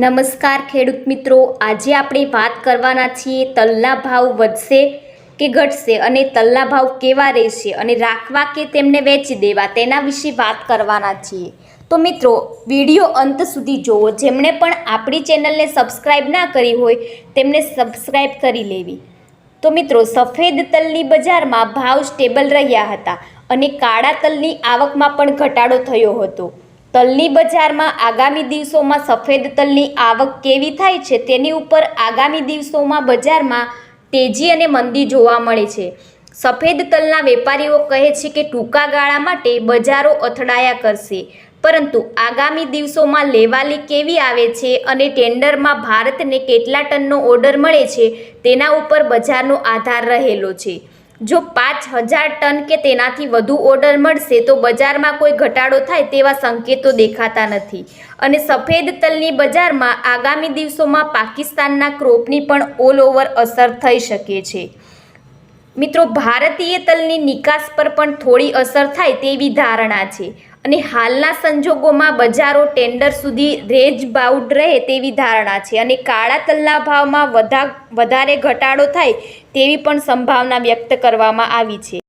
નમસ્કાર ખેડૂત મિત્રો. આજે આપણે વાત કરવાના છીએ, તલના ભાવ વધશે કે ઘટશે અને તલના ભાવ કેવા રહેશે અને રાખવા કે તેમને વેચી દેવા તેના વિશે વાત કરવાના છીએ. તો મિત્રો, વીડિયો અંત સુધી જુઓ જેમણે પણ આપણી ચેનલને સબસ્ક્રાઈબ ના કરી હોય, તેમને સબસ્ક્રાઈબ કરી લેવી. તો મિત્રો, સફેદ તલની બજારમાં ભાવ સ્ટેબલ રહ્યા હતા અને કાળા તલની આવકમાં પણ ઘટાડો થયો હતો. તલની બજારમાં આગામી દિવસોમાં સફેદ તલની આવક કેવી થાય છે તેની ઉપર આગામી દિવસોમાં બજારમાં તેજી અને મંદી જોવા મળે છે. સફેદ તલના વેપારીઓ કહે છે કે ટૂંકા ગાળા માટે બજારો અથડાયા કરશે. પરંતુ આગામી દિવસોમાં લેવાલી કેવી આવે છે અને ટેન્ડરમાં ભારતને કેટલા ટનનો ઓર્ડર મળે છે તેના ઉપર બજારનો આધાર રહેલો છે. જો પાંચ હજાર ટન કે તેનાથી વધુ ઓર્ડર મળશે, તો બજારમાં કોઈ ઘટાડો થાય તેવા સંકેતો દેખાતા નથી. અને સફેદ તલની બજારમાં આગામી દિવસોમાં પાકિસ્તાનના ક્રોપની પણ ઓલ ઓવર અસર થઈ શકે છે. મિત્રો, ભારતીય તલની નિકાસ પર પણ થોડી અસર થાય તેવી ધારણા છે. અને હાલના સંજોગોમાં બજારો ટેન્ડર સુધી રેજ બાઉડ રહે તેવી ધારણા છે અને કાળા તલના ભાવમાં વધા વધારે ઘટાડો થાય તેવી પણ સંભાવના વ્યક્ત કરવામાં આવી છે.